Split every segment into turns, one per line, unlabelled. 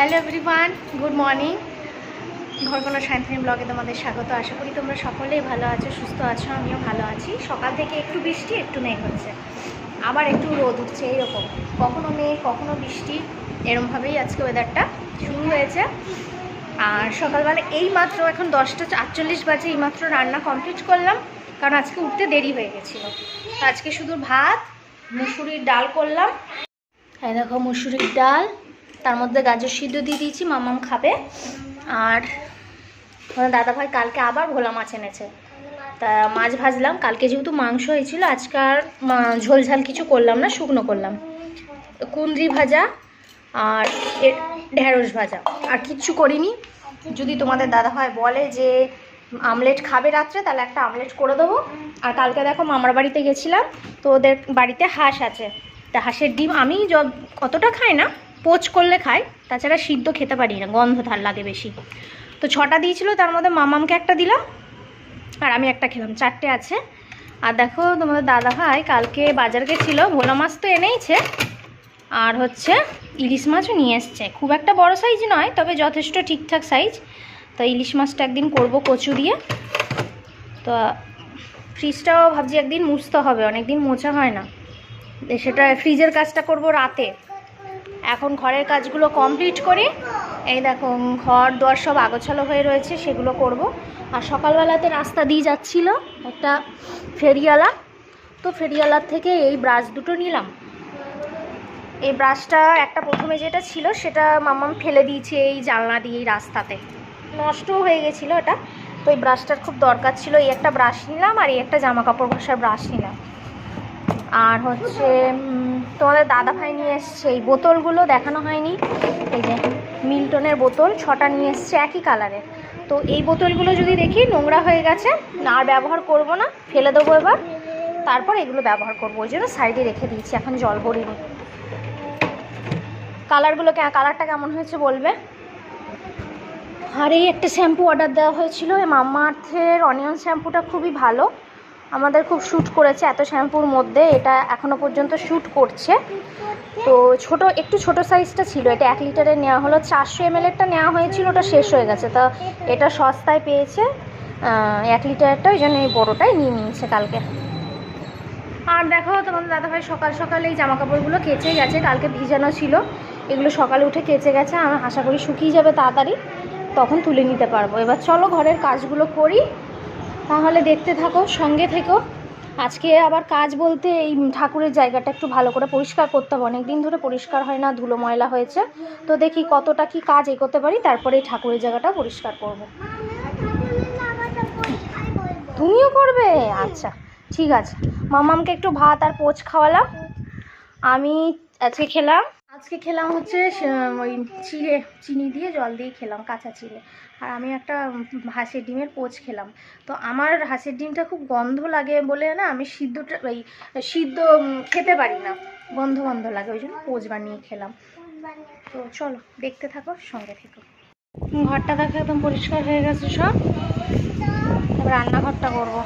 Hello everyone, good morning. Gharkona Sayantini ব্লগে তোমাদের স্বাগত। আশা করি তোমরা সকলেই ভালো আছো, সুস্থ আছো, আমিও ভালো আছি। সকাল থেকে একটু বৃষ্টি, একটু মেঘ হচ্ছে। আবার একটু রোদ উঠছে, এইরকম। কখনো মেঘ, কখনো বৃষ্টি, এরমভাবেই আজকে ওয়েদারটা শুরু হয়েছে। আর সকালবেলা এই মাত্র এখন দশটা আটচল্লিশ বাজে এই মাত্র রান্না কমপ্লিট করলাম। কারণ আজকে উঠতে দেরি হয়ে গেছিল। আজকে শুধু ভাত, মুসুরির ডাল করলাম। এই দেখো মুসুরির ডাল। তার মধ্যে গাজর সিদ্ধ দিয়ে দিয়েছি, মামাম খাবে। আর তোমার দাদাভাই কালকে আবার ভোলা মাছ এনেছে। তা মাছ ভাজলাম, কালকে যেহেতু মাংস হয়েছিল, আজকে আর, মা- ঝোল ঝাল কিছু করলাম না, শুকনো করলাম। কুন্দ্রি ভাজা আর ঢেঁড়স ভাজা। আর কিচ্ছু করিনি। যদি তোমাদের দাদাভাই বলে যে আমলেট খাবে রাত্রে, তাহলে একটা আমলেট করে দেবো। আর কালকে দেখো মামার বাড়িতে গেছিলাম, তো ওদের বাড়িতে হাঁস আছে। তা হাঁসের ডিম আমি য- অতটা খাই না পোচ করলে খাই তাছাড়া সিদ্ধ খেতে পারি না, গন্ধ ধার লাগে বেশি। তো ছটা দিয়েছিল, তার মধ্যে মামামকে একটা দিলাম, আর আমি একটা খেলাম, চারটে আছে। আর দেখো, তোমাদের দাদা ভাই কালকে বাজার গেছিল, ভোলা মাছ তো এনেইছে, আর হচ্ছে ইলিশ মাছও নিয়ে এসছে। খুব একটা বড় সাইজ নয়, তবে যথেষ্ট ঠিকঠাক সাইজ তো ইলিশ মাছটা একদিন করব কচু দিয়ে। তো ফ্রিজটাও ভাবছি একদিন মুছতে হবে অনেক দিন মোছা হয় না। সেটা ফ্রিজের কাজটা করব রাতে। এখন ঘরের কাজগুলো কমপ্লিট করি। এই দেখো ঘর দর সব আগোছালো হয়ে রয়েছে, সেগুলো করব। আর সকালবেলাতে রাস্তা দিয়ে যাচ্ছিল একটা ফেরিওয়ালা। তো ফেরিওয়ালার থেকে এই ব্রাশ দুটো নিলাম। এই ব্রাশটা একটা প্রথমে যেটা ছিল, সেটা মাম্মাম ফেলে দিয়েছে এই জানলা দিয়ে রাস্তাতে। নষ্টও হয়ে গেছিল এটা। তো এই ব্রাশটার খুব দরকার ছিল। এই একটা ব্রাশ নিলাম আর এই একটা জামা কাপড় ঘষার ব্রাশ নিলাম। আর হচ্ছে তোমাদের দাদা ভাই নিয়ে এসছে। এই বোতলগুলো দেখানো হয়নি। এই যে মিল্টনের বোতল, ছটা নিয়ে এসছে একই কালারের তো এই বোতলগুলো যদি দেখি নোংরা হয়ে গেছে, আর ব্যবহার করব না, ফেলে দেবো এবার। তারপর এগুলো ব্যবহার করব। ওই জন্য সাইডে রেখে দিয়েছি, এখন জল ভরিনি। কালারগুলো কালারটা কেমন হয়েছে বলবে? আর এই একটা শ্যাম্পু অর্ডার দেওয়া হয়েছিল মাম্মা আর্থের অনিয়ন শ্যাম্পুটা খুবই ভালো। আমাদের খুব শ্যুট করেছে এত শ্যাম্পুর মধ্যে, এটা এখনও পর্যন্ত শ্যুট করছে। তো ছোট, একটু ছোট সাইজটা ছিল, এটা এক লিটারের নেওয়া হলো, চারশো এম এলএরটা নেওয়া হয়েছিল, ওটা শেষ হয়ে গেছে। তা এটা সস্তায় পেয়েছে এক লিটারেরটা ওই জন্য এই বড়োটাই নিয়ে নিয়েছে কালকে। আর দেখো, তোমাদের দাদাভাই সকাল সকালে এই জামা কাপড়গুলো কেচে গেছে, কালকে ভিজানো ছিল। এগুলো সকালে উঠে কেচে গেছে, আমি, আশা করি শুকিয়ে যাবে তাড়াতাড়ি, তখন তুলে নিতে পারব। এবার চলো ঘরের কাজগুলো করি। তাহলে দেখতে থাকো, সঙ্গে থেকো। আজকে আবার কাজ বলতে এই ঠাকুরের জায়গাটা একটু ভালো করে পরিষ্কার করতে হবে। অনেক দিন ধরে পরিষ্কার হয় না, ধুলো ময়লা হয়েছে। তো দেখি কতটা কি কাজ এগোতে পারি, তারপরে এই ঠাকুরের জায়গাটা পরিষ্কার করব। তুমিও করবে? আচ্ছা ঠিক আছে। মামামকে একটু ভাত আর পোচ খাওয়ালাম। আমি আজকে খেলাম। আজকে খেলাম হচ্ছে ওই চিড়ে, চিনি দিয়ে জল দিয়ে খেলাম, কাঁচা চিড়ে। আর আমি একটা হাঁসের ডিমের পোচ খেলাম। তো আমার হাঁসের ডিমটা খুব গন্ধ লাগে বলে না আমি সিদ্ধটা, ওই, সিদ্ধ খেতে পারি না। গন্ধ গন্ধ লাগে, ওই জন্য পোচ বানিয়ে খেলাম। তো চলো, দেখতে থাকো, সঙ্গে থেকো। ঘরটা দেখো, একদম পরিষ্কার হয়ে গেছে সব। রান্নাঘরটা করব।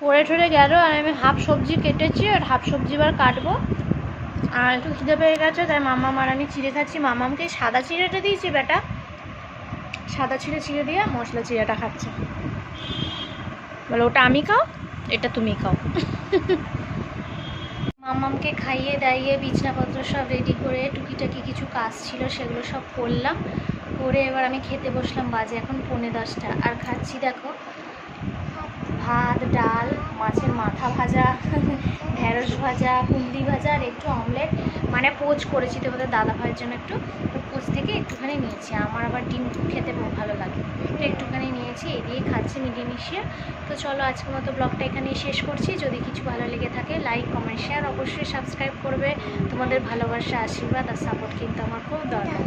পড়ে ঠরে গেল আর আমি হাফ সবজি কেটেছি আর হাফ সবজি এবার কাটবো। আর একটু খিদে পেয়ে গেছে, তাই মামা আর আমি চিড়ে খাচ্ছি। মামামকে সাদা চিড়েটা দিয়েছি বেটা। সাদা চিড়ে চিড়ে দিয়ে মশলা চিড়েটা খাচ্ছে। বলে, ওটা আমি খাও, এটা তুমি খাও। মামামকে খাইয়ে দাইয়ে বিছনাপত্র সব রেডি করে টুকিটাকি কিছু কাজ ছিল, সেগুলো সব করলাম। করে এবার আমি খেতে বসলাম বাজে এখন পৌনে দশটা। আর খাচ্ছি, দেখো ভাত, ডাল, মাছের মাথা ভাজা, ঢেঁড়স ভাজা কুন্দি ভাজা আর একটু অমলেট। মানে পোচ করেছি তোমাদের দাদা ভাইয়ের জন্য একটু। পোচ থেকে একটুখানি নিয়েছি। আমার আবার ডিম খেতে ভালো লাগে। তো একটুখানি নিয়েছি এই দিয়ে খাচ্ছি মিডিয়ে তো চলো আজকের মতো ব্লগটা এখানেই শেষ করছি। যদি কিছু ভালো লেগে থাকে লাইক কমেন্ট শেয়ার অবশ্যই সাবস্ক্রাইব করবে। তোমাদের ভালোবাসা, আশীর্বাদ আর সাপোর্ট কিন্তু আমার খুব দরকার।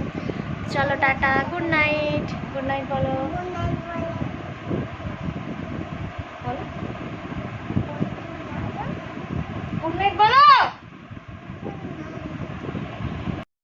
চলো tata good night good night বলো।